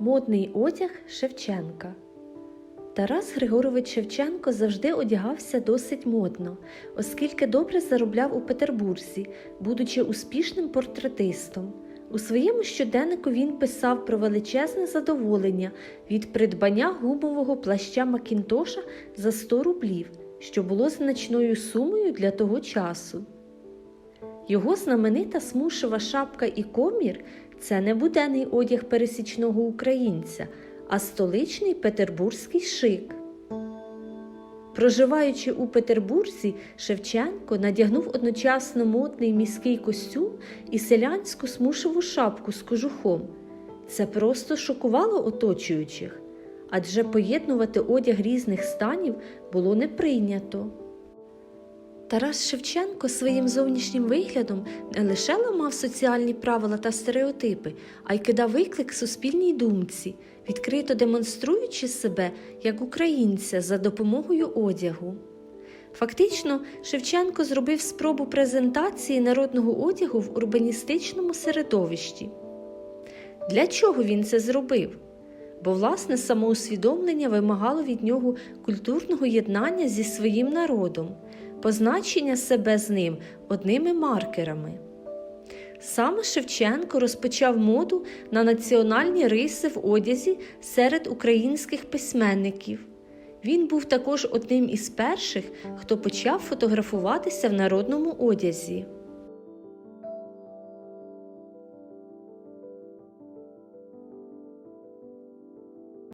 Модний одяг Шевченка. Тарас Григорович Шевченко завжди одягався досить модно, оскільки добре заробляв у Петербурзі, будучи успішним портретистом. У своєму щоденнику він писав про величезне задоволення від придбання гумового плаща Макінтоша за 100 рублів, що було значною сумою для того часу. Його знаменита смушева шапка і комір це не буденний одяг пересічного українця, а столичний петербурзький шик. Проживаючи у Петербурзі, Шевченко надягнув одночасно модний міський костюм і селянську смушеву шапку з кожухом. Це просто шокувало оточуючих, адже поєднувати одяг різних станів було не прийнято. Тарас Шевченко своїм зовнішнім виглядом не лише ламав соціальні правила та стереотипи, а й кидав виклик суспільній думці, відкрито демонструючи себе як українця за допомогою одягу. Фактично, Шевченко зробив спробу презентації народного одягу в урбаністичному середовищі. Для чого він це зробив? Бо власне самоусвідомлення вимагало від нього культурного єднання зі своїм народом, позначення себе з ним одними маркерами. Саме Шевченко розпочав моду на національні риси в одязі серед українських письменників. Він був також одним із перших, хто почав фотографуватися в народному одязі.